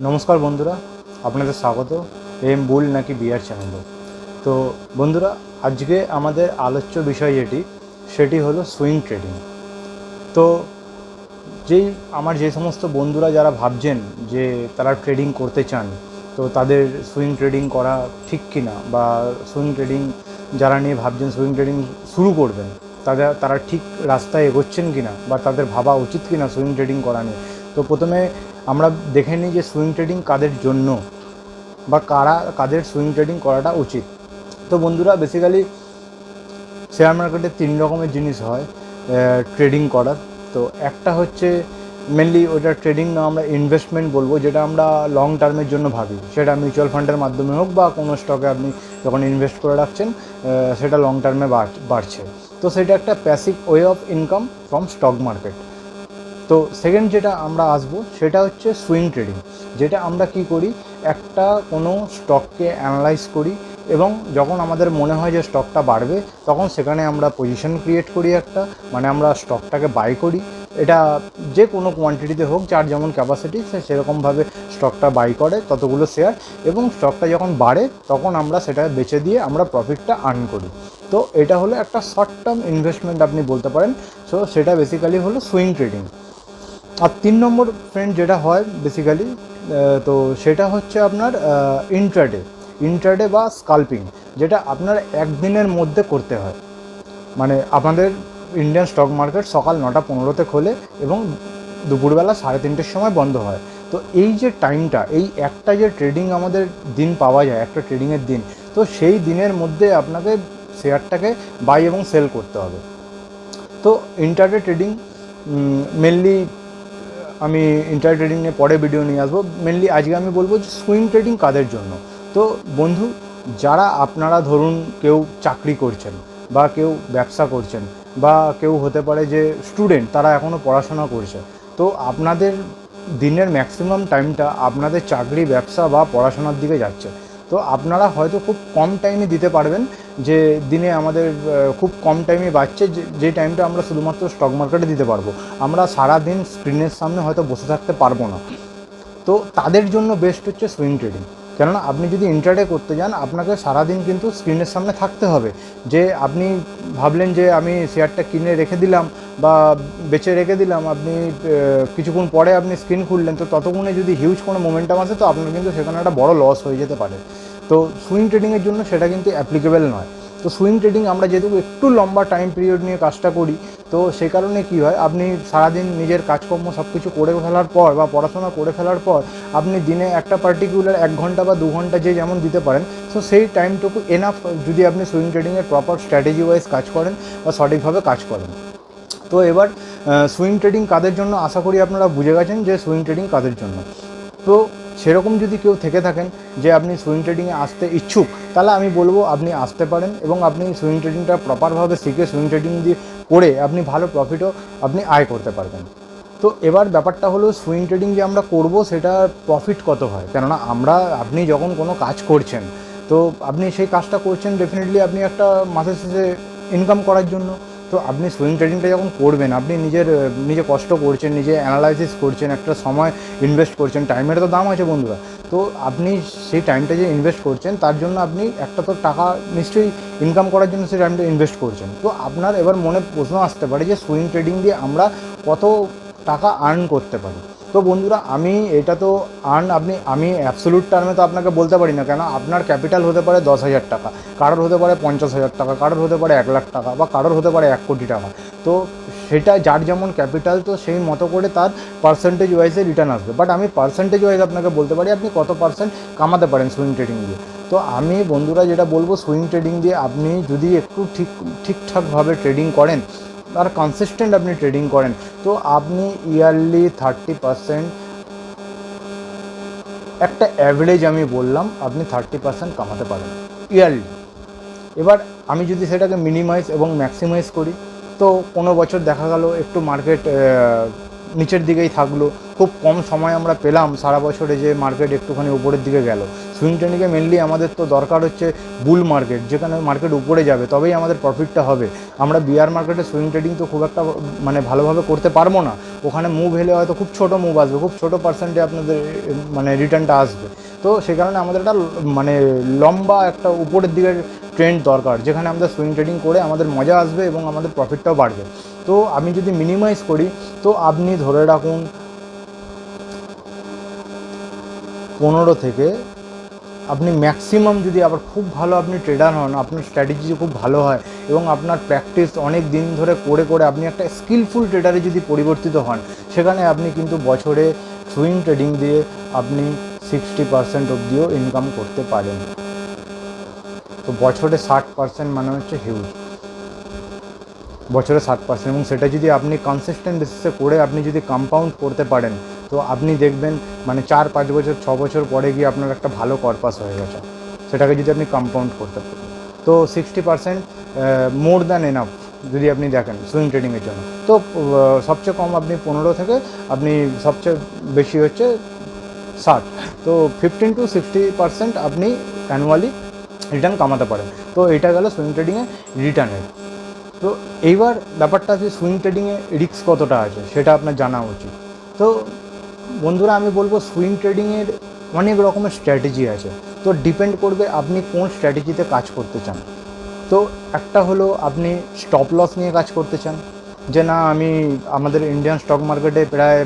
নমস্কার বন্ধুরা, আপনাদের স্বাগত। এম বুল নাকি বিয়ার চ্যানেলে তো বন্ধুরা, আজকে আমাদের আলোচ্য বিষয় যেটি, সেটি হলো সুইং ট্রেডিং তো যেই, আমার যে সমস্ত বন্ধুরা যারা ভাবছেন যে তারা ট্রেডিং করতে চান, তো তাদের সুইং ট্রেডিং করা ঠিক কি না বা সুইং ট্রেডিং যারা নিয়ে ভাবছেন সুইং ট্রেডিং শুরু করবেন, তাদের, তারা ঠিক রাস্তায় এগোচ্ছেন কি না বা তাদের ভাবা উচিত কি না সুইং ট্রেডিং করা নিয়ে? তো প্রথমে আমরা দেখে নিই যে সুইং ট্রেডিং কাদের জন্য বা কারা, কাদের সুইং ট্রেডিং করাটা উচিত। তো বন্ধুরা বেসিক্যালি শেয়ার মার্কেটে তিন রকমের জিনিস হয় ট্রেডিং করার। তো একটা হচ্ছে মেনলি ওটা ট্রেডিং না, আমরা ইনভেস্টমেন্ট বলব, যেটা আমরা লং টার্মের জন্য ভাবি। সেটা মিউচুয়াল ফান্ডের মাধ্যমে হোক বা কোনো স্টকে আপনি যখন ইনভেস্ট করে রাখছেন সেটা লং টার্মে বাড়ছে। তো সেটা একটা passive way of income from stock market তো সেকেন্ড যেটা আমরা আসব, সেটা হচ্ছে সুইং ট্রেডিং যেটা আমরা কি করি? একটা কোনো স্টককে অ্যানালাইজ করি এবং যখন আমাদের মনে হয় যে স্টকটা বাড়বে, তখন সেখানে আমরা পজিশন ক্রিয়েট করি একটা মানে আমরা স্টকটাকে বাই করি। এটা যে কোনো কোয়ান্টিটিতে হোক, যার যেমন ক্যাপাসিটি সে সেরকমভাবে স্টকটা বাই করে, ততগুলো শেয়ার এবং স্টকটা যখন বাড়ে, তখন আমরা সেটা বেচে দিয়ে আমরা প্রফিটটা আর্ন করি। তো এটা হলো একটা শর্ট টার্ম ইনভেস্টমেন্ট আপনি বলতে পারেন। সো সেটা বেসিক্যালি হলো সুইং ট্রেডিং আর তিন নম্বর ফ্রেন্ড যেটা হয় বেসিক্যালি তো সেটা হচ্ছে আপনার ইন্ট্রাডে ইন্ট্রাডে বা স্কাল্পিং যেটা আপনার একদিনের মধ্যে করতে হয়। মানে আপনাদের ইন্ডিয়ান স্টক মার্কেট সকাল নটা পনেরোতে খোলে এবং দুপুরবেলা সাড়ে তিনটের সময় বন্ধ হয়। তো এই যে টাইমটা এই একটা যে ট্রেডিং আমাদের দিন পাওয়া যায়, একটা ট্রেডিংয়ের দিন, তো সেই দিনের মধ্যে আপনাকে শেয়ারটাকে বাই এবং সেল করতে হবে। তো ইন্টারডে ট্রেডিং মেনলি আমি ইন্টার ট্রেডিং নিয়ে পরে ভিডিও নিয়ে আসব। মেনলি আজকে আমি বলব যে সুইং ট্রেডিং কাদের জন্য? তো বন্ধু, যারা আপনারা ধরুন কেউ চাকরি করছেন বা কেউ ব্যবসা করছেন বা কেউ হতে পারে যে স্টুডেন্ট তারা এখনও পড়াশোনা করছে, তো আপনাদের দিনের ম্যাক্সিমাম টাইমটা আপনাদের চাকরি, ব্যবসা বা পড়াশোনার দিকে যাচ্ছে। তো আপনারা হয়তো খুব কম টাইমে দিতে পারবেন, যে দিনে আমাদের খুব কম টাইমে বাড়ছে, যে- টাইমটা আমরা শুধুমাত্র স্টক মার্কেটে দিতে পারব। আমরা সারা দিন স্ক্রিনের সামনে হয়তো বসে থাকতে পারব না। তো তাদের জন্য বেস্ট হচ্ছে সুইং ট্রেডিং কেননা আপনি যদি ইন্টারডে করতে যান, আপনাকে সারাদিন কিন্তু স্ক্রিনের সামনে থাকতে হবে। যে আপনি ভাবলেন যে আমি শেয়ারটা কিনে রেখে দিলাম বা বেচে রেখে দিলাম, আপনি কিছুক্ষণ পরে আপনি স্ক্রিন খুললেন, তো ততক্ষণে যদি হিউজ কোনো মোমেন্টাম আসে, তো আপনার কিন্তু সেখানে একটা বড় লস হয়ে যেতে পারে। তো সুইং ট্রেডিংয়ের জন্য সেটা কিন্তু অ্যাপ্লিকেবল নয়। তো সুইং ট্রেডিং আমরা যেহেতু একটু লম্বা টাইম পিরিয়ড নিয়ে কাজটা করি তো সেই কারণে কি হয়, আপনি সারাদিন নিজের কাজকর্ম সব কিছু করে ফেলার পর বা পড়াশোনা করে ফেলার পর আপনি দিনে একটা পার্টিকুলার এক ঘণ্টা বা দু ঘণ্টা যে যেমন দিতে পারেন তো সেই টাইমটুকু এনাফ যদি আপনি সুইং ট্রেডিংয়ের প্রপার স্ট্র্যাটেজি ওয়াইজ কাজ করেন বা সঠিকভাবে কাজ করেন। তো এবার সুইং ট্রেডিং কাদের জন্য? আশা করি আপনারা বুঝে গেছেন যে সুইং ট্রেডিং কাদের জন্য। তো সেরকম যদি কেউ থেকে থাকেন যে আপনি সুইং ট্রেডিংয়ে আসতে ইচ্ছুক, তাহলে আমি বলব আপনি আসতে পারেন এবং আপনি সুইং ট্রেডিংটা প্রপারভাবে শিখে সুইং ট্রেডিং দিয়ে করে আপনি ভালো প্রফিটও আপনি আয় করতে পারবেন। তো এবার ব্যাপারটা হলো সুইং ট্রেডিং যে আমরা করব সেটা প্রফিট কত হয়? কেননা আমরা, আপনি যখন কোনো কাজ করছেন, তো আপনি সেই কাজটা করছেন ডেফিনেটলি আপনি একটা মাসের শেষে ইনকাম করার জন্য। তো আপনি সুইং ট্রেডিংটা যখন করবেন, আপনি নিজের নিজে কষ্ট করছেন, নিজে অ্যানালাইসিস করছেন, একটা সময় ইনভেস্ট করছেন টাইমের তো দাম আছে বন্ধুরা। তো আপনি সেই টাইমটা যে ইনভেস্ট করছেন, তার জন্য আপনি একটা তো টাকা নিশ্চয়ই ইনকাম করার জন্য সেই টাইমটা ইনভেস্ট করছেন। তো আপনার এবার মনে প্রশ্ন আসতে পারে যে সুইং ট্রেডিং দিয়ে আমরা কত টাকা আর্ন করতে পারি? তো বন্ধুরা, আমি এটা তো আর্ন আপনি, আমি অ্যাবসোলুট টার্মে তো আপনাকে বলতে পারি না, কেন আপনার ক্যাপিটাল হতে পারে দশ হাজার টাকা, কারোর হতে পারে পঞ্চাশ হাজার টাকা, কারোর হতে পারে এক লাখ টাকা, বা কারোর হতে পারে এক কোটি টাকা। তো সেটা যার যেমন ক্যাপিটাল তো সেই মতো করে তার পার্সেন্টেজ ওয়াইজে রিটার্ন আসবে। বাট আমি পার্সেন্টেজ ওয়াইজ আপনাকে বলতে পারি, আপনি কত পার্সেন্ট কামাতে পারেন সুইং ট্রেডিং দিয়ে। তো আমি বন্ধুরা যেটা বলব সুইং ট্রেডিং দিয়ে আপনি যদি একটু ঠিক, ঠিকঠাকভাবে ট্রেডিং করেন আর কনসিস্টেন্ট আপনি ট্রেডিং করেন। তো আপনি ইয়ারলি থার্টি পারসেন্ট একটা অ্যাভারেজ আমি বললাম, আপনি থার্টি পারসেন্ট কামাতে পারেন ইয়ারলি এবার আমি যদি সেটাকে মিনিমাইজ এবং ম্যাক্সিমাইজ করি, তো কোনো বছর দেখা গেল, একটু মার্কেট নিচের দিকেই থাকল খুব কম সময় আমরা পেলাম, সারা বছরে যে মার্কেট একটুখানি উপরের দিকে গেল। সুইং ট্রেডিংয়ে মেনলি আমাদের তো দরকার হচ্ছে বুল মার্কেট যেখানে মার্কেট উপরে যাবে, তবেই আমাদের প্রফিটটা হবে। আমরা বিয়ার মার্কেটে সুইং ট্রেডিং তো খুব একটা মানে ভালোভাবে করতে পারব না। ওখানে মুভ হেলে হয়তো খুব ছোট মুভ আসবে, খুব ছোট পার্সেন্টে আপনাদের মানে রিটার্নটা আসবে। তো সে কারণে আমাদের একটা মানে লম্বা একটা উপরের দিকের ট্রেন্ড দরকার, যেখানে আমাদের সুইং ট্রেডিং করে আমাদের মজা আসবে এবং আমাদের প্রফিটটাও বাড়বে। তো আমি যদি মিনিমাইজ করি, তো আপনি ধরে রাখুন পনেরো থেকে, আপনি ম্যাক্সিমাম যদি আবার খুব ভালো আপনি ট্রেডার হন, আপনার স্ট্র্যাটেজি খুব ভালো হয় এবং আপনার প্র্যাকটিস অনেক দিন ধরে করে করে আপনি একটা স্কিলফুল ট্রেডারে যদি পরিবর্তিত হন, সেখানে আপনি কিন্তু বছরে সুইং ট্রেডিং দিয়ে আপনি সিক্সটি পার্সেন্ট অবধিও ইনকাম করতে পারেন। তো বছরে ষাট পার্সেন্ট মানে হচ্ছে হিউজ বছরে ষাট পার্সেন্ট এবং সেটা যদি আপনি কনসিস্টেন্ট বেসিসে করে আপনি যদি কম্পাউন্ড করতে পারেন তো আপনি দেখবেন মানে চার, পাঁচ বছর, ছ বছর পরে গিয়ে আপনার একটা ভালো কর্পাস হয়ে গেছে। সেটাকে যদি আপনি কম্পাউন্ড করতে পারেন। তো sixty percent more than enough যদি আপনি দেখেন সুইং ট্রেডিংয়ের জন্য। তো সবচেয়ে কম আপনি পনেরো থেকে আপনি সবচেয়ে বেশি হচ্ছে ষাট। তো ফিফটিন টু সিক্সটি পার্সেন্ট আপনি অ্যানুয়ালি রিটার্ন কামাতে পারেন। তো এটা গেল সুইং ট্রেডিংয়ে রিটার্নের তো এইবার ব্যাপারটা আছে সুইং ট্রেডিংয়ে রিস্ক কতটা আছে, সেটা আপনার জানা উচিত। তো বন্ধুরা, আমি বলব সুইং ট্রেডিংয়ের অনেক রকমের স্ট্র্যাটেজি আছে। তো ডিপেন্ড করবে আপনি কোন স্ট্র্যাটেজিতে কাজ করতে চান। তো একটা হলো আপনি স্টপ লস নিয়ে কাজ করতে চান। যে না, আমি আমাদের ইন্ডিয়ান স্টক মার্কেটে প্রায়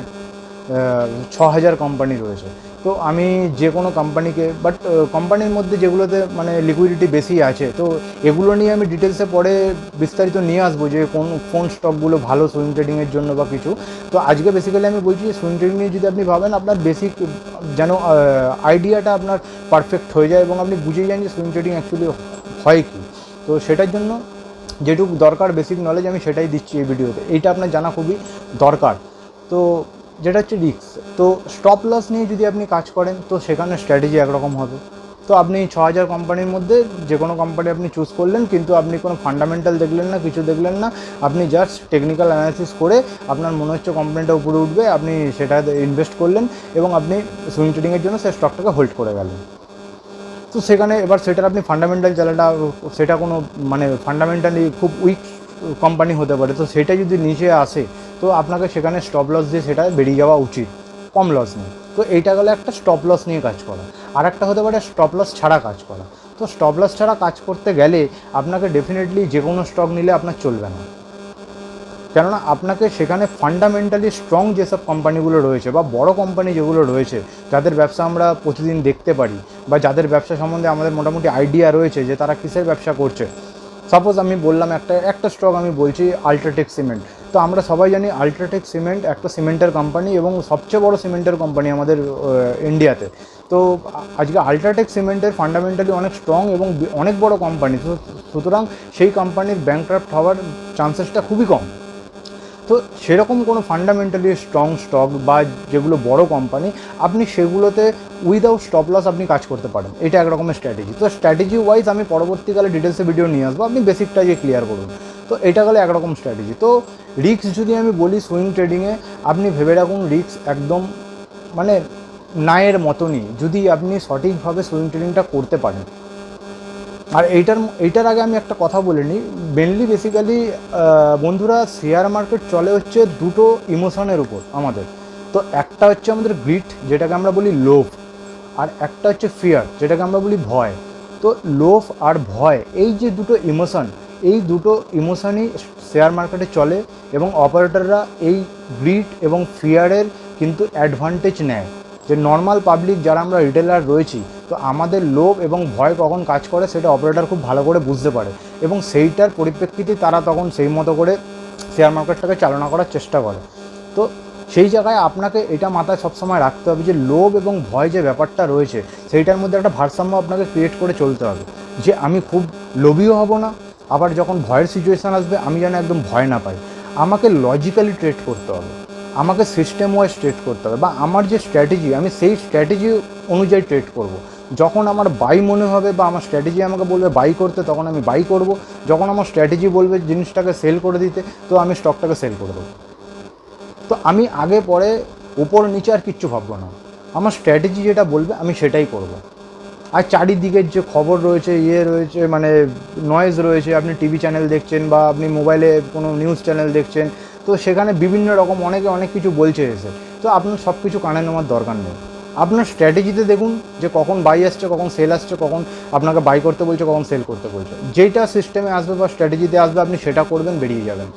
ছ হাজার কোম্পানি রয়েছে। তো আমি যে কোনো কোম্পানিকে বাট কোম্পানির মধ্যে যেগুলোতে মানে লিকুইডিটি বেশি আছে, তো এগুলো নিয়ে আমি ডিটেলসে পরে বিস্তারিত নিয়ে আসব যে কোন কোন স্টকগুলো ভালো সুইং ট্রেডিংয়ের জন্য বা কিছু। তো আজকে বেসিক্যালি আমি বলছি যে সুইং ট্রেডিং নিয়ে যদি আপনি ভাবেন, আপনার বেসিক যেন আইডিয়াটা আপনার পারফেক্ট হয়ে যায় এবং আপনি বুঝে যান যে সুইং ট্রেডিং অ্যাকচুয়ালি হয় কি। তো সেটার জন্য যেটুকু দরকার বেসিক নলেজ আমি সেটাই দিচ্ছি এই ভিডিওতে এইটা আপনার জানা খুবই দরকার। তো যেটা হচ্ছে রিক্স তো স্টপ লস নিয়ে যদি আপনি কাজ করেন, তো সেখানে স্ট্র্যাটেজি একরকম হবে। তো আপনি ছ হাজার কোম্পানির মধ্যে যে কোনো কোম্পানি আপনি চুজ করলেন, কিন্তু আপনি কোনো ফান্ডামেন্টাল দেখলেন না, কিছু দেখলেন না, আপনি জাস্ট টেকনিক্যাল অ্যানালিসিস করে আপনার মনে হচ্ছে কোম্পানিটা উপরে উঠবে, আপনি সেটা ইনভেস্ট করলেন এবং আপনি সুইং ট্রেডিংয়ের জন্য সেই স্টকটাকে হোল্ড করে গেলেন। তো সেখানে এবার সেটার আপনি ফান্ডামেন্টাল চালাটা সেটা কোনো মানে ফান্ডামেন্টালি খুব উইক কোম্পানি হতে পারে। তো সেটা যদি নিচে আসে তো আপনাকে সেখানে স্টপ লস দিয়ে সেটা বেরিয়ে যাওয়া উচিত, কম লস নিয়ে। তো এইটা গেলে একটা স্টপ লস নিয়ে কাজ করা। আর একটা হতে পারে স্টপ লস ছাড়া কাজ করা। তো স্টপ লস ছাড়া কাজ করতে গেলে আপনাকে ডেফিনেটলি যে কোনো স্টক নিলে আপনার চলবে না। কেননা আপনাকে সেখানে ফান্ডামেন্টালি স্ট্রং যেসব কোম্পানিগুলো রয়েছে বা বড় কোম্পানি যেগুলো রয়েছে, যাদের ব্যবসা আমরা প্রতিদিন দেখতে পারি বা যাদের ব্যবসা সম্বন্ধে আমাদের মোটামুটি আইডিয়া রয়েছে যে তারা কিসের ব্যবসা করছে। সাপোজ আমি বললাম একটা একটা স্টক আমি বলছি আল্ট্রাটেক সিমেন্ট তো আমরা সবাই জানি আল্ট্রাটেক সিমেন্ট একটা সিমেন্টের কোম্পানি এবং সবচেয়ে বড় সিমেন্টের কোম্পানি আমাদের ইন্ডিয়াতে। তো আজকে আল্ট্রাটেক সিমেন্টের ফান্ডামেন্টালি অনেক স্ট্রং এবং অনেক বড় কোম্পানি। সুতরাং সেই কোম্পানির ব্যাংক্রাফ্ট হওয়ার চান্সেসটা খুবই কম। তো সেরকম কোনো ফান্ডামেন্টালি স্ট্রং স্টক বা যেগুলো বড় কোম্পানি, আপনি সেগুলোতে উইদাউট স্টপ লস আপনি কাজ করতে পারেন। এটা একরকমের স্ট্র্যাটেজি তো স্ট্র্যাটেজি ওয়াইজ আমি পরবর্তীকালে ডিটেলসে ভিডিও নিয়ে আসব। আপনি বেসিকটা যে ক্লিয়ার করুন। তো এটা গেলে একরকম স্ট্র্যাটেজি তো রিক্স যদি আমি বলি সুইং ট্রেডিংয়ে আপনি ভেবে রাখুন রিক্স একদম মানে নায়ের মতনই, যদি আপনি সঠিকভাবে সুইং ট্রেডিংটা করতে পারেন। আর এইটার এইটার আগে আমি একটা কথা বলে নিই। মেনলি বেসিক্যালি বন্ধুরা শেয়ার মার্কেট চলে হচ্ছে দুটো ইমোশনের উপর আমাদের। তো একটা হচ্ছে আমাদের গ্রিট যেটাকে আমরা বলি লোভ আর একটা হচ্ছে ফিয়ার যেটাকে আমরা বলি ভয়। তো লোভ আর ভয়, এই যে দুটো ইমোশন এই দুটো ইমোশনই শেয়ার মার্কেটে চলে এবং অপারেটররা এই গ্রিট এবং ফিয়ারের কিন্তু অ্যাডভান্টেজ নেয়। যে নর্মাল পাবলিক যারা আমরা রিটেলার রয়েছি, তো আমাদের লোভ এবং ভয় কখন কাজ করে সেটা অপারেটর খুব ভালো করে বুঝতে পারে এবং সেইটার পরিপ্রেক্ষিতে তারা তখন সেই মতো করে শেয়ার মার্কেটটাকে চালনা করার চেষ্টা করে। তো সেই জায়গায় আপনাকে এটা মাথায় সবসময় রাখতে হবে যে লোভ এবং ভয় যে ব্যাপারটা রয়েছে, সেইটার মধ্যে একটা ভারসাম্য আপনাকে ক্রিয়েট করে চলতে হবে। যে আমি খুব লোভীও হব না আবার যখন ভয়ের সিচুয়েশান আসবে, আমি যেন একদম ভয় না পাই। আমাকে লজিক্যালি ট্রেড করতে হবে। আমাকে সিস্টেম ওয়াইজ ট্রেড করতে হবে। বা আমার যে স্ট্র্যাটেজি আমি সেই স্ট্র্যাটেজি অনুযায়ী ট্রেড করব। যখন আমার বাই মনে হবে বা আমার স্ট্র্যাটেজি আমাকে বলবে বাই করতে, তখন আমি বাই করব। যখন আমার স্ট্র্যাটেজি বলবে জিনিসটাকে সেল করে দিতে, তো আমি স্টকটাকে সেল করে দেবো। তো আমি আগে পরে, উপর নিচে আর কিচ্ছু ভাববো না। আমার স্ট্র্যাটেজি যেটা বলবে, আমি সেটাই করব। আর চারিদিকের যে খবর রয়েছে ইয়ে রয়েছে মানে নয়েজ রয়েছে, আপনি টিভি চ্যানেল দেখছেন বা আপনি মোবাইলে কোনো নিউজ চ্যানেল দেখছেন, তো সেখানে বিভিন্ন রকম অনেকে অনেক কিছু বলছে এসে। তো আপনার সব কিছু কানে নেওয়ার দরকার নেই। আপনার স্ট্র্যাটেজিতে দেখুন যে কখন বাই আসছে, কখন সেল আসছে, কখন আপনাকে বাই করতে বলছে, কখন সেল করতে বলছে। যেইটা সিস্টেমে আসবে বা স্ট্র্যাটেজিতে আসবে, আপনি সেটা করবেন, বেরিয়ে যাবেন।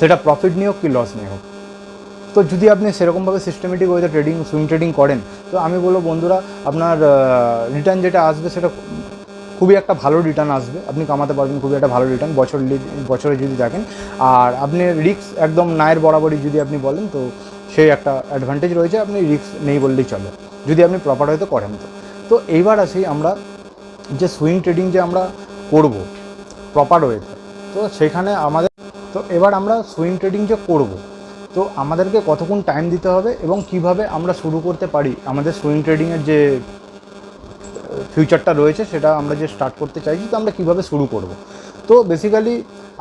সেটা প্রফিট নিয়ে হোক কি লস নিয়ে হোক। তো যদি আপনি সেরকমভাবে সিস্টেমেটিক ওয়েতে ট্রেডিং সুইং ট্রেডিং করেন, তো আমি বলব বন্ধুরা, আপনার রিটার্ন যেটা আসবে সেটা খুবই একটা ভালো রিটার্ন আসবে। আপনি কামাতে পারবেন, খুবই একটা ভালো রিটার্ন বছর বছরে যদি দেখেন। আর আপনি রিক্স একদম নায়ের বরাবরই যদি আপনি বলেন, তো সেই একটা অ্যাডভান্টেজ রয়েছে, আপনি রিক্স নেই বললেই চলে। যদি আপনি প্রপার হয়তো করেন তো। তো এইবার আসি আমরা যে সুইং ট্রেডিং যে আমরা করব প্রপার ওয়েতে তো সেখানে আমাদের, তো এবার আমরা সুইং ট্রেডিং যে করব তো আমাদেরকে কতক্ষণ টাইম দিতে হবে এবং কীভাবে আমরা শুরু করতে পারি? আমাদের সুইং ট্রেডিংয়ের যে ফিউচারটা রয়েছে সেটা আমরা যে স্টার্ট করতে চাইছি, তো আমরা কীভাবে শুরু করব? তো বেসিক্যালি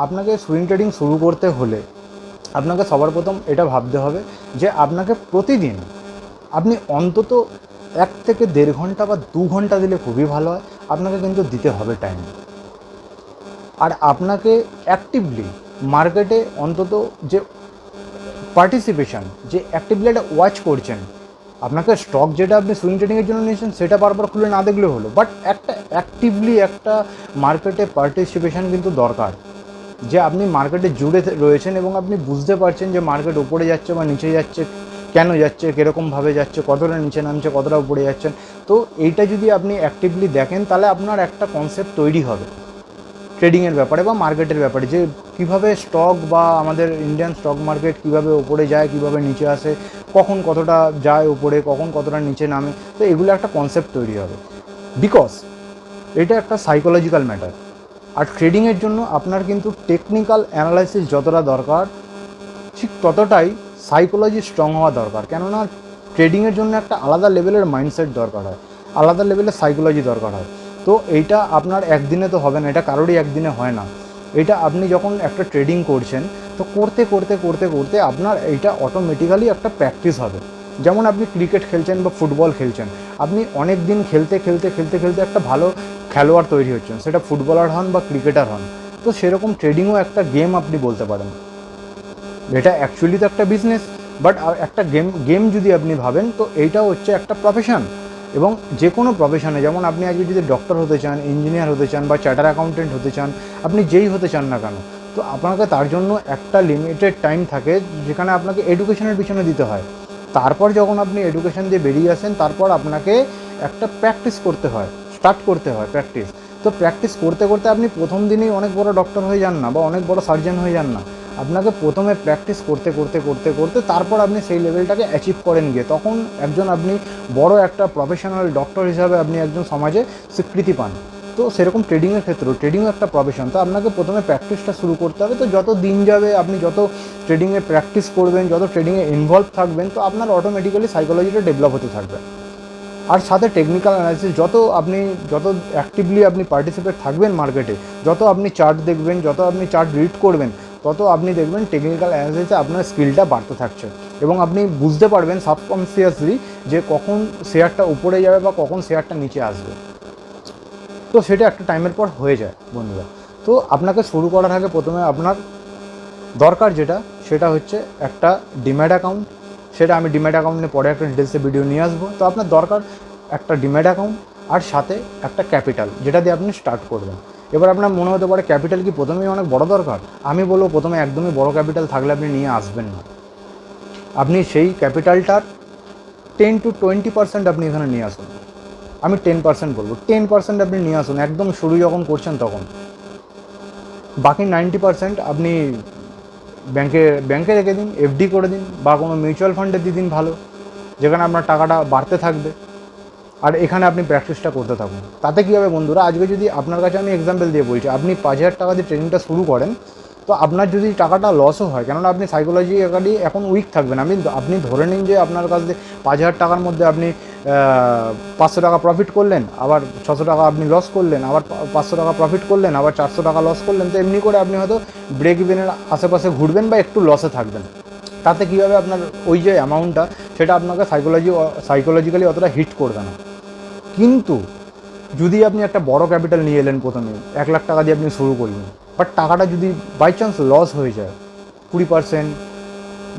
আপনাকে সুইং ট্রেডিং শুরু করতে হলে আপনাকে সবার প্রথম এটা ভাবতে হবে যে আপনাকে প্রতিদিন আপনি অন্তত এক থেকে দেড় ঘণ্টা বা দু ঘণ্টা দিলে খুবই ভালো হয়। আপনাকে কিন্তু দিতে হবে টাইম আর আপনাকে অ্যাক্টিভলি মার্কেটে অন্তত যে পার্টিসিপেশন যে অ্যাক্টিভলি একটা ওয়াচ করছেন, আপনাকে স্টক যেটা আপনি সুইং ট্রেডিংয়ের জন্য নিয়েছেন, সেটা বারবার খুলে না দেখলেও হলো। বাট একটা অ্যাক্টিভলি একটা মার্কেটে পার্টিসিপেশন কিন্তু দরকার, যে আপনি মার্কেটে জুড়ে রয়েছেন এবং আপনি বুঝতে পারছেন যে মার্কেট উপরে যাচ্ছে বা নিচে যাচ্ছে, কেন যাচ্ছে কীরকমভাবে যাচ্ছে, কতটা নিচে নামছে, কতটা উপরে যাচ্ছেন। তো এইটা যদি আপনি অ্যাক্টিভলি দেখেন, তাহলে আপনার একটা কনসেপ্ট তৈরি হবে। ট্রেডিংয়ের ব্যাপারে বা মার্কেটের ব্যাপারে, যে কীভাবে স্টক বা আমাদের ইন্ডিয়ান স্টক মার্কেট কীভাবে ওপরে যায়, কীভাবে নিচে আসে, কখন কতটা যায় ওপরে কখন কতটা নিচে নামে, তো এগুলো একটা কনসেপ্ট তৈরি হবে। বিকজ এটা একটা সাইকোলজিক্যাল ম্যাটার আর ট্রেডিংয়ের জন্য আপনার কিন্তু টেকনিক্যাল অ্যানালাইসিস যতটা দরকার, ঠিক ততটাই সাইকোলজি স্ট্রং হওয়া দরকার। কেননা ট্রেডিংয়ের জন্য একটা আলাদা লেভেলের মাইন্ডসেট দরকার হয়, আলাদা লেভেলের সাইকোলজি দরকার হয়। তো এইটা আপনার একদিনে তো হবে না, এটা কারোরই একদিনে হয় না। এটা আপনি যখন একটা ট্রেডিং করছেন, তো করতে করতে করতে করতে আপনার এইটা অটোমেটিক্যালি একটা প্র্যাকটিস হবে। যেমন আপনি ক্রিকেট খেলছেন বা ফুটবল খেলছেন, আপনি অনেক দিন খেলতে খেলতে খেলতে খেলতে একটা ভালো খেলোয়াড় তৈরি হচ্ছেন, সেটা ফুটবলার হন বা ক্রিকেটার হন। তো সেরকম ট্রেডিংও একটা গেম আপনি বলতে পারেন। এটা অ্যাকচুয়ালি তো একটা বিজনেস বাট একটা গেম গেম যদি আপনি ভাবেন, তো এইটা হচ্ছে একটা প্রফেশন এবং যে কোনো প্রফেশনে যেমন আপনি আজকে যদি ডক্টর হতে চান ইঞ্জিনিয়ার হতে চান বা চার্টার অ্যাকাউন্টেন্ট হতে চান, আপনি যেই হতে চান না কেন, তো আপনাকে তার জন্য একটা লিমিটেড টাইম থাকে যেখানে আপনাকে এডুকেশনের পিছনে দিতে হয়। তারপর যখন আপনি এডুকেশন দিয়ে বেরিয়ে আসেন, তারপর আপনাকে একটা প্র্যাকটিস করতে হয় স্টার্ট করতে হয় প্র্যাকটিস তো প্র্যাকটিস করতে করতে আপনি প্রথম দিনেই অনেক বড় ডক্টর হয়ে যান না বা অনেক বড় সার্জন হয়ে যান না। আপনাকে প্রথমে প্র্যাকটিস করতে করতে করতে করতে তারপর আপনি সেই লেভেলটাকে অ্যাচিভ করেন গিয়ে। তখন একজন আপনি বড় একটা প্রফেশনাল ডক্টর হিসাবে আপনি একজন সমাজে স্বীকৃতি পান। তো সেরকম ট্রেডিংয়ের ক্ষেত্রেও ট্রেডিংও একটা প্রফেশন তো আপনাকে প্রথমে প্র্যাকটিসটা শুরু করতে হবে। তো যত দিন যাবে আপনি যত ট্রেডিংয়ে প্র্যাকটিস করবেন, যত ট্রেডিংয়ে ইনভলভ থাকবেন, তো আপনার অটোমেটিক্যালি সাইকোলজিটা ডেভেলপ হতে থাকবে। আর সাথে টেকনিক্যাল অ্যানালিসিস যত আপনি, যত অ্যাক্টিভলি আপনি পার্টিসিপেট থাকবেন মার্কেটে যত আপনি চার্ট দেখবেন, যত আপনি চার্ট রিড করবেন তত আপনি দেখবেন টেকনিক্যাল অ্যানালিসিসে আপনার স্কিলটা বাড়তে থাকছে। এবং আপনি বুঝতে পারবেন সাবকনসিয়াসলি যে কখন শেয়ারটা উপরে যাবে বা কখন শেয়ারটা নিচে আসবে। তো সেটা একটা টাইমের পর হয়ে যায় বন্ধুরা। তো আপনাকে শুরু করার আগে প্রথমে আপনার দরকার যেটা, সেটা হচ্ছে একটা ডিম্যাট অ্যাকাউন্ট সেটা আমি ডিম্যাট অ্যাকাউন্ট নিয়ে পরে একটা ডিটেলসে ভিডিও নিয়ে আসব। তো আপনার দরকার একটা ডিম্যাট অ্যাকাউন্ট আর সাথে একটা ক্যাপিটাল যেটা দিয়ে আপনি স্টার্ট করবেন। এবার আপনার মনে হতে পারে ক্যাপিটাল কি প্রথমেই অনেক বড় দরকার? আমি বলব প্রথমে একদমই বড় ক্যাপিটাল থাকলে আপনি নিয়ে আসবেন না। আপনি সেই ক্যাপিটালটার টেন টু টোয়েন্টি পার্সেন্ট আপনি এখানে নিয়ে আসুন। আমি টেন পার্সেন্ট বলব। টেন পার্সেন্ট আপনি নিয়ে আসুন। একদম শুরু যখন করছেন তখন। বাকি নাইনটি পার্সেন্ট আপনি ব্যাংকে ব্যাংকে রেখে দিন এফডি করে দিন, বা কোনো মিউচুয়াল ফান্ডে দিয়ে দিন ভালো। যেখানে আপনার টাকাটা বাড়তে থাকবে। আর এখানে আপনি প্র্যাকটিসটা করতে থাকুন। তাতে কী হবে বন্ধুরা, আজকে যদি আপনার কাছে আমি এক্সাম্পল দিয়ে বলছি, আপনি পাঁচ হাজার টাকা দিয়ে ট্রেনিংটা শুরু করেন, তো আপনার যদি টাকাটা লসও হয়, কেননা আপনি সাইকোলজি একাডি এখন উইক থাকবেন। আমি আপনি ধরে নিন যে আপনার কাছ থেকে পাঁচ হাজার টাকার মধ্যে আপনি পাঁচশো টাকা প্রফিট করলেন, আবার ছশো টাকা আপনি লস করলেন, আবার পাঁচশো টাকা প্রফিট করলেন, আবার চারশো টাকা লস করলেন, তো এমনি করে আপনি হয়তো ব্রেক ইভেনের আশেপাশে ঘুরবেন বা একটু লসে থাকবেন। তাতে কীভাবে আপনার ওই যে অ্যামাউন্টটা সেটা আপনাকে সাইকোলজি সাইকোলজিক্যালি অতটা হিট করবে না। কিন্তু যদি আপনি একটা বড় ক্যাপিটাল নিয়ে এলেন প্রথমে, এক লাখ টাকা দিয়ে আপনি শুরু করলেন বাট টাকাটা যদি বাই চান্স লস হয়ে যায়, কুড়ি পার্সেন্ট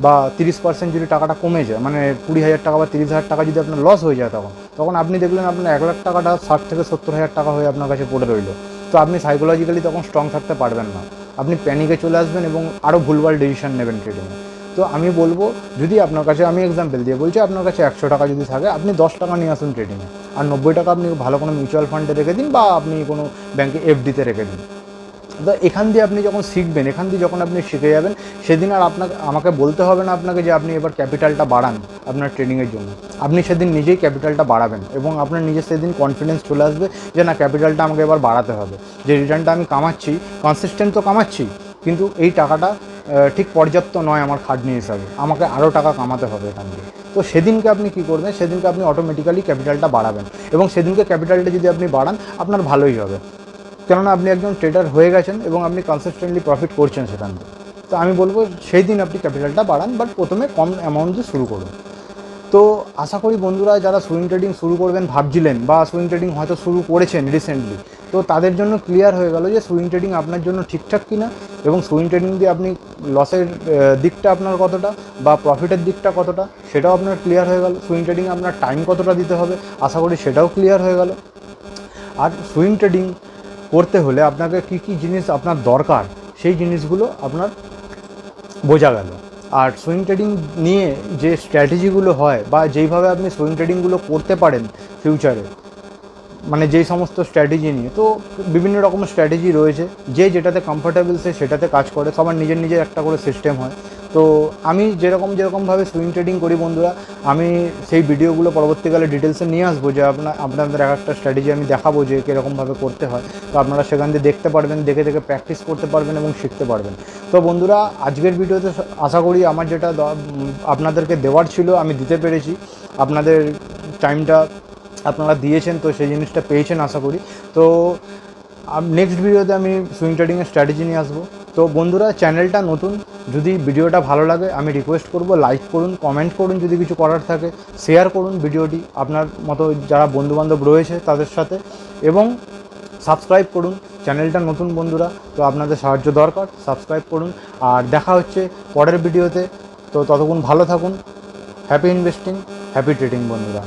বা তিরিশ পার্সেন্ট যদি টাকাটা কমে যায় মানে কুড়ি হাজার টাকা বা তিরিশ হাজার টাকা যদি আপনার লস হয়ে যায় তখন তখন আপনি দেখলেন আপনার এক লাখ টাকাটা ষাট থেকে সত্তর হাজার টাকা হয়ে আপনার কাছে পড়ে রইল। তো আপনি সাইকোলজিক্যালি তখন স্ট্রং থাকতে পারবেন না। আপনি প্যানিকে চলে আসবেন এবং আরও ভুলভাল ডিসিশন নেবেন ট্রেডিংয়ে তো আমি বলব, যদি আপনার কাছে আমি এক্সাম্পল দিয়ে বলছি, আপনার কাছে একশো টাকা যদি থাকে, আপনি দশ টাকা নিয়ে আসুন ট্রেডিংয়ে আর নব্বই টাকা আপনি ভালো কোনো মিউচুয়াল ফান্ডে রেখে দিন বা আপনি কোনো ব্যাংকে এফডিতে রেখে দিন। তো এখান দিয়ে আপনি যখন শিখবেন, এখান দিয়ে যখন আপনি শিখে যাবেন, সেদিন আর আপনাকে, আমাকে বলতে হবে না আপনাকে যে আপনি এবার ক্যাপিটালটা বাড়ান আপনার ট্রেনিংয়ের জন্য। আপনি সেদিন নিজেই ক্যাপিটালটা বাড়াবেন এবং আপনার নিজের সেদিন কনফিডেন্স চলে আসবে যে না ক্যাপিটালটা আমাকে এবার বাড়াতে হবে। যে রিটার্নটা আমি কামাচ্ছি কনসিস্টেন্ট তো কামাচ্ছি, কিন্তু এই টাকাটা ঠিক পর্যাপ্ত নয় আমার খাটনি হিসাবে। আমাকে আরও টাকা কামাতে হবে এখান দিয়ে। তো সেদিনকে আপনি কী করবেন? সেদিনকে আপনি অটোমেটিক্যালি ক্যাপিটালটা বাড়াবেন। এবং সেদিনকে ক্যাপিটালটা যদি আপনি বাড়ান, আপনার ভালোই হবে। কেননা আপনি একজন ট্রেডার হয়ে গেছেন এবং আপনি কনসিস্টেন্টলি প্রফিট করছেন সেখান থেকে তো আমি বলব, সেই দিন আপনি ক্যাপিটালটা বাড়ান বাট প্রথমে কম অ্যামাউন্ট দিয়ে শুরু করুন। তো আশা করি বন্ধুরা, যারা সুইং ট্রেডিং শুরু করবেন, ভাবছিলেন বা সুইং ট্রেডিং হয়তো শুরু করেছেন রিসেন্টলি তো তাদের জন্য ক্লিয়ার হয়ে গেল যে সুইং ট্রেডিং আপনার জন্য ঠিকঠাক কিনা এবং সুইং ট্রেডিং দিয়ে আপনি লসের দিকটা আপনার কতটা বা প্রফিটের দিকটা কতটা সেটাও আপনার ক্লিয়ার হয়ে গেল। সুইং ট্রেডিং আপনার টাইম কতটা দিতে হবে আশা করি সেটাও ক্লিয়ার হয়ে গেল। আর সুইং ট্রেডিং করতে হলে আপনাকে কী কী জিনিস আপনার দরকার সেই জিনিসগুলো আপনার বোঝা গেল। আর সুইং ট্রেডিং নিয়ে যে স্ট্র্যাটেজিগুলো হয় বা যেইভাবে আপনি সুইং ট্রেডিংগুলো করতে পারেন ফিউচারে মানে যেই সমস্ত স্ট্র্যাটেজি নিয়ে, তো বিভিন্ন রকমের স্ট্র্যাটেজি রয়েছে। যে যেটাতে কমফোর্টেবল সে সেটাতে কাজ করে, সবার নিজের নিজের একটা করে সিস্টেম হয়। তো আমি যেরকম যেরকমভাবে সুইং ট্রেডিং করি বন্ধুরা, আমি সেই ভিডিওগুলো পরবর্তীকালে ডিটেলসে নিয়ে আসব যে আপনার আপনাদের এক একটা স্ট্র্যাটেজি আমি দেখাবো যে কীরকমভাবে করতে হয়। তো আপনারা সেখান দিয়ে দেখতে পারবেন, দেখে দেখে প্র্যাকটিস করতে পারবেন এবং শিখতে পারবেন। তো বন্ধুরা, আজকের ভিডিওতে আশা করি আমার যেটা আপনাদেরকে দেওয়ার ছিল, আমি দিতে পেরেছি। আপনাদের টাইমটা আপনারা দিয়েছেন, তো সেই জিনিসটা পেয়েছেন আশা করি। তো নেক্সট ভিডিওতে আমি সুইং ট্রেডিংয়ের স্ট্র্যাটেজি নিয়ে আসব। তো বন্ধুরা চ্যানেলটা নতুন, যদি ভিডিওটা ভালো লাগে, আমি রিকোয়েস্ট করব লাইক করুন কমেন্ট করুন, যদি কিছু করার থাকে শেয়ার করুন ভিডিওটি আপনার মতো যারা বন্ধুবান্ধব রয়েছে তাদের সাথে। এবং সাবস্ক্রাইব করুন চ্যানেলটা নতুন বন্ধুরা, তো আপনাদের সাহায্য দরকার সাবস্ক্রাইব করুন। আর দেখা হচ্ছে পরের ভিডিওতে তো ততক্ষণ ভালো থাকুন হ্যাপি ইনভেস্টিং হ্যাপি ট্রেডিং বন্ধুরা।